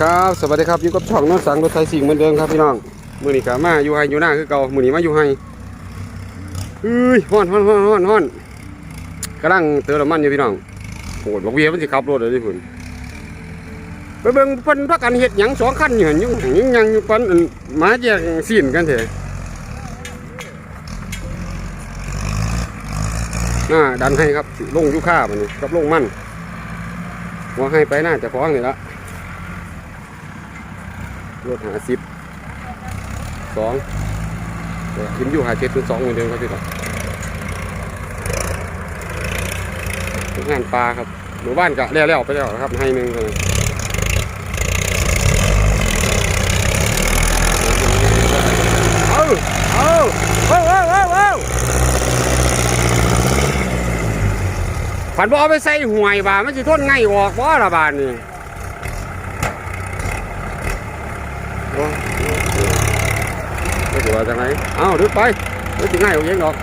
ครับสวัสดีครับอยู่กับช่องน้นสังรถไทยสิงเหมือนเดิมครับพี่น้องมือนี้กมาอยู่ไฮอยู่หน้าคือเก่ามือนี้มาอยู่ไฮเอ้ยฮ้อนฮ้อนฮ้อนฮ้อนฮ้อนกำลังเติมน้ำมันอยู่พี่น้องโอ้ยบอกเวียมันสิขับรถเลยที่พุ่นไปเบิ่งเพิ่นพักกันเฮ็ดหยังสองคันอยู่หั่นอยู่หังยังยังอยู่ปันอันหมาแยกซีนกันเถอะน่าดันให้ครับลงยู่ค่ามันกับลงมันว่าให้ไปหน่าจะฟ้องนี่ละ รถหาสิบสองกินอยู่หาเจ็ดถึงสองเหมือนเดิมครับพี่ต่องานปลาครับหมู่บ้านก็เลี้ยวๆไปแล้วครับให้หนึ่งเลยเอาเอาเอาเอาเอาเอาผันบเอาไปใส่ห่วยบ่ามันจะทนง่ายออกบ่ละบานนี่ โอ้ ไม่ถือว่าจังไหนเอ้าดึกไปดึกถึงง่ายเอาเองดอก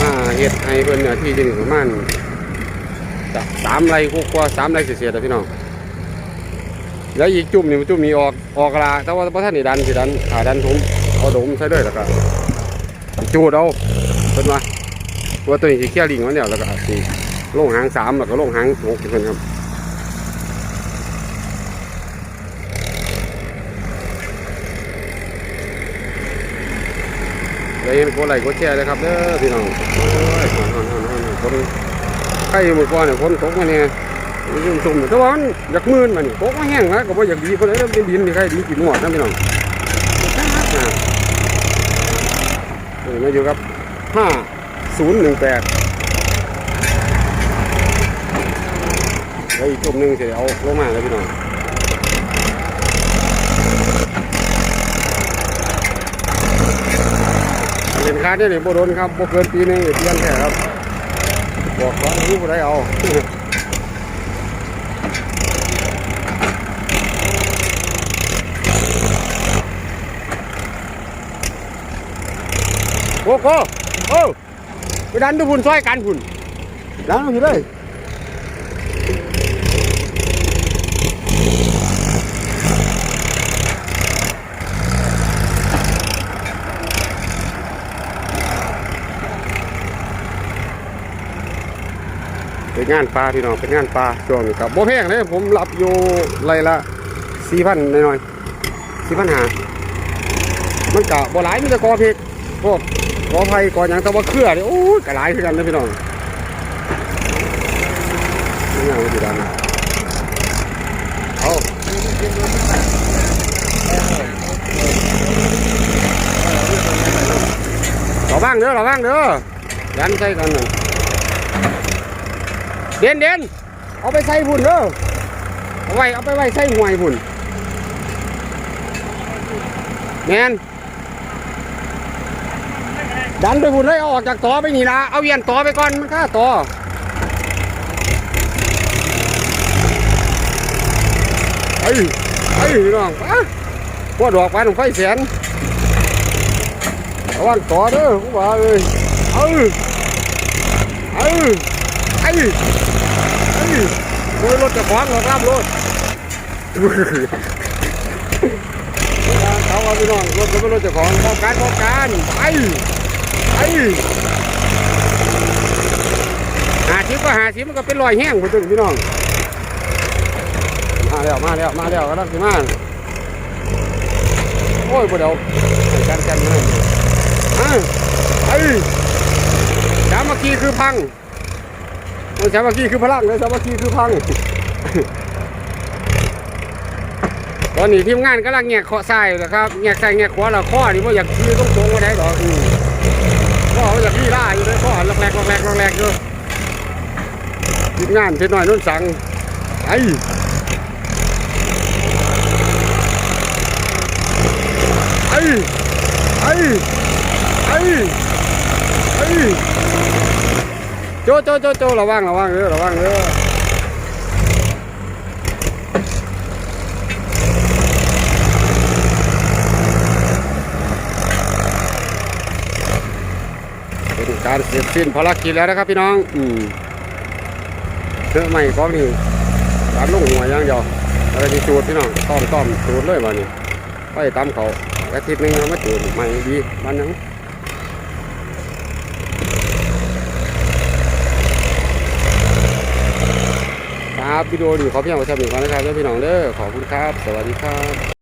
มาเฮ็ดให้เพิ่นเนี่ยที่ดินประมาณสามไร่กว่าสามไร่เศษๆนะพี่น้อง แล้วอีกจุ่มนี่มันจุ่มนี้ออกออกละแต่ว่าพระท่านนี่ดันสิดันขาดันผมเอาดมใส่ด้วยแล้วก็จูดเอาเป็นว่าตัวตัวนี้สิเคี่ยวลิงมันเนี่ยแล้วก็สิลงหางสามแล้วก็ลงหางหกเพิ่นครับเลยเห็นโคไหลโคแช่เลยครับเด้อพี่น้องโอ้ยฮอนฮอนฮอนฮอนคนใครอยู่หมู่ก่อนเนี่ยคนตกมาเนี่ย ยุ่งซุ่มแต่ว่ามันอยากมืนมันโป๊กมาแห้งนะก็บ่อยากดีคนเลยเป็นดินนี่ใครดีกินหมดนะพี่น้องเออมาอยู่กับห้าศูนย์หนึ่งแปดแล้วอีกจุ่มหนึ่งเสียเอาลงมาแล้วพี่น้องเล่นคาร์ดเนี่ยโบโดนครับโบเกินปีนึงเปลี่ยนแค่ครับ บอกว่ารู้บ่ได้เอา โอ้โหโอ้ไปดันทุกพุ่นช่วยกันพุ่นดันลงอยู่เลยเป็นงานปลาพี่น้องเป็นงานปลาช่วงนี้ครับโบแพงเลยผมรับอยู่ไรละสี่พันหน่อยๆสี่พันหามันกะบ่หลายมีแต่กอเพกพวกข ออภัยก่อนอย่างแต่ว่าเครือนี่โอ้ยกระไรคือกันนะพี่น้องนี่ยังไม่ดีดันเอาเราบ้างเด้อเราบ้างเด้อยันใส่กันน่ะเด่นเด่นเอาไปใส่พุ่นเด้อเอาไว้เอาไปไว้ใส่ห่วยพุ่นแมน ดันไปพุ่นเลยออกจากต่อไปนี่ละเอาเวียนต่อไปก่อนมันค่าต่อไอ้ไอ้น้องปะพวดอกไปหนุ่มไฟแสนระวังต่อเด้อกูว่าเลยเออเออไอ้ไอ้โอ้ยรถจะขวางหรอรับรถเขาเอาพี่น้องรถก็ไม่รถจะของป้องกันป้องกันไป ไอ้หาชิปก็หาชิปมันก็เป็นรอยแห้งหมดเลยพี่น้อง มาแล้วมาแล้วมาแล้วก็ต้องสิมาโอ้ยบ่เดี๋ยวกันกันมาอะไอ้สามัคคีคือพังมันสามัคคีคือพลังเลยสามัคคีคือพังตอนนี้ทีมงานกำลังแงกเคาะทรายอยู่นะครับแงกใส่แงกขวาแล้วข้อนี่ว่าอยากขี่ต้องตรงมาได้หรอ อมาจากพี่ล่าอยู่เลยก็หลักแหลกหลักแหลกหลักแหลกอยู่ทีมงานเช่นหน่อยนุ่นสั่งไอ้ไอ้ไอ้ไอ้ไอ้โจโจโจโจระวังระวังเด้อระวังเด้อ การเสร็จสิ้นภารกิจแล้วนะครับพี่น้อง อืมเสื้อใหม่ของนี่การลงหัวย่างเดียวอะไรที่จูดพี่น้องต้อมต้อมจูดเลยวันนี้ไปตามเขาอาทิตย์นึงเรามาจูดใหม่ดีมันยังครับวิดีโอนี้ขอเพียงไว้เท่านี้ก่อนนะครับเด้อพี่น้องเด้อขอบคุณครับ สวัสดีครับ